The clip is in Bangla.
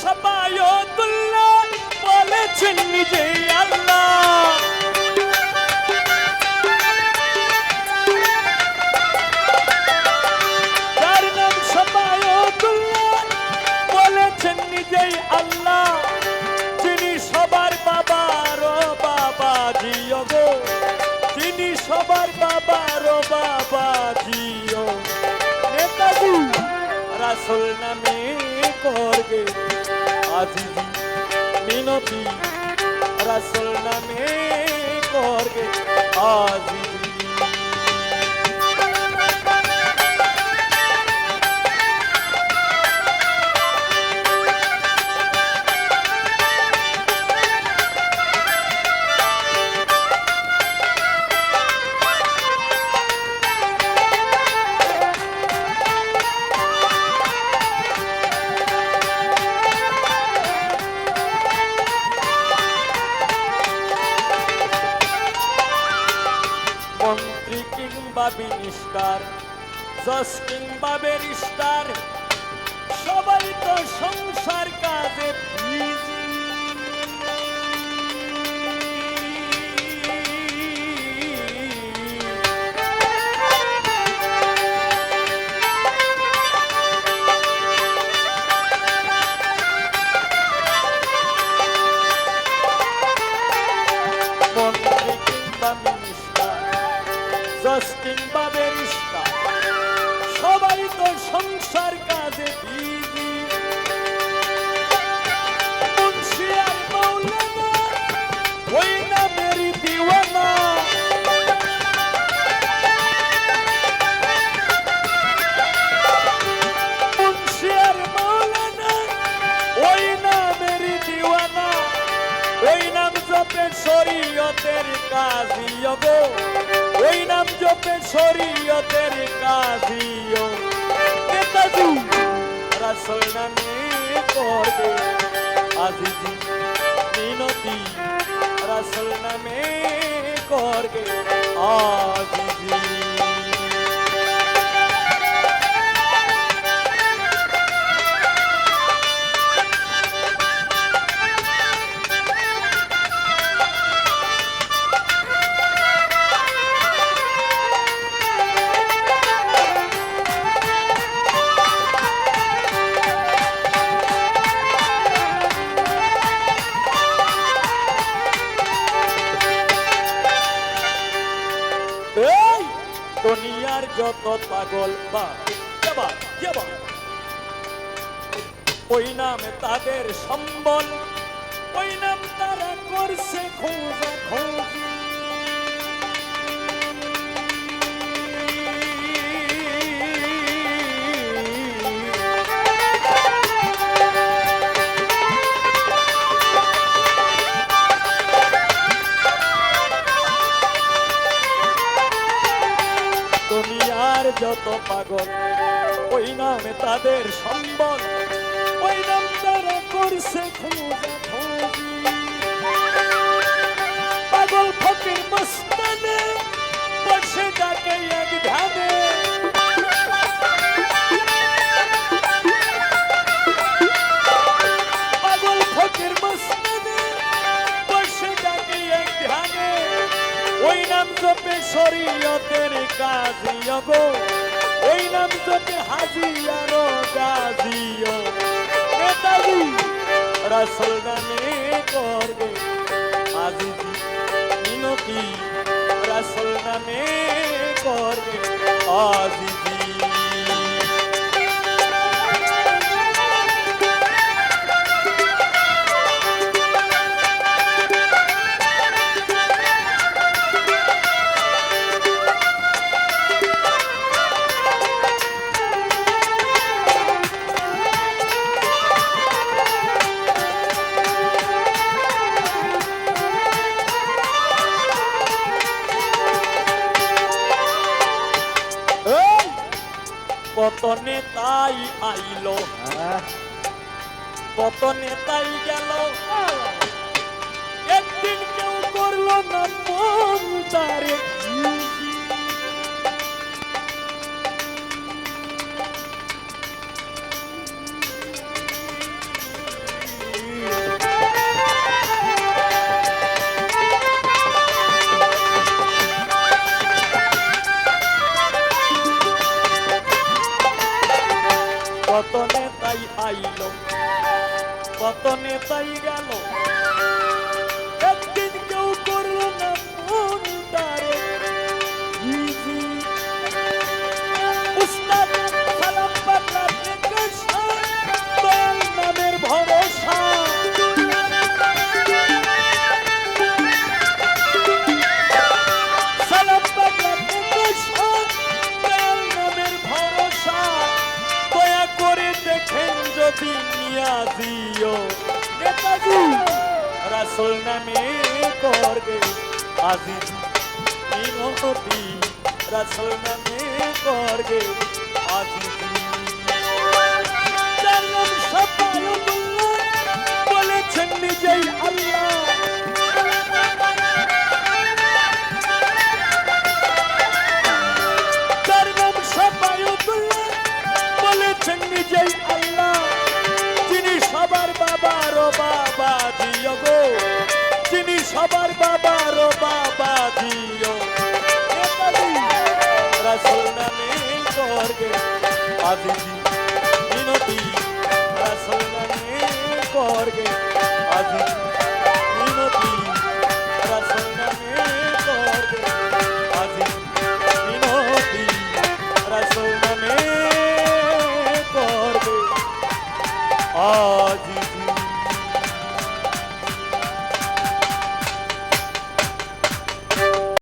সাফায়তুল্লাহ বলেছেন নিজে আল্লাহ। যার নাম বলেছেন নিজেই আল্লাহ। তিনি সবার বাবার বাবা জিও তিনি সবার বাবার বাবা জিও। নেতাজি নামে করবে। আজিজি মিনতি রাসুল নামে করবে। আজিজি মিনিস্টার জজ কিংবা ব্যারিস্টার সবাই তো সংসার কাজে গো ওই নাম জপে শরীয়তের কাজিও। নেতাজি রাসল নামে করবে। আজিজি, মিনতি রাসল নামে করবে। আজিজি যত পাগল ওই নাম তাদের সম্বল ওই নাম তারা করছে খোঁজা খোঁজি। দুনিয়ার যত পাগল ওই নামে তাদের সম্বল। ওই নাম তারা করছে পাগল ফকির মস্তানে নাম জপে শরীয়তের কাজিও গো ওই নাম জপে হাজিয়ার গাজিও। নেতাজি, রাসুল করবে আজিজি। মিনতি, রাসুল করবে কত নেতাই আইল। কত নেতাই গেল। একদিন কেউ করল না মন তারে। আইল কত নেতাই গেল। নামে করবে আজিজ জানলাম সাফায়তুল্লাহ বলেছেন নিজেই আল্লাহ। নিজেই আল্লাহ। যিনি সবার বাবারও বাবা আজিজি মিনতি রাসুল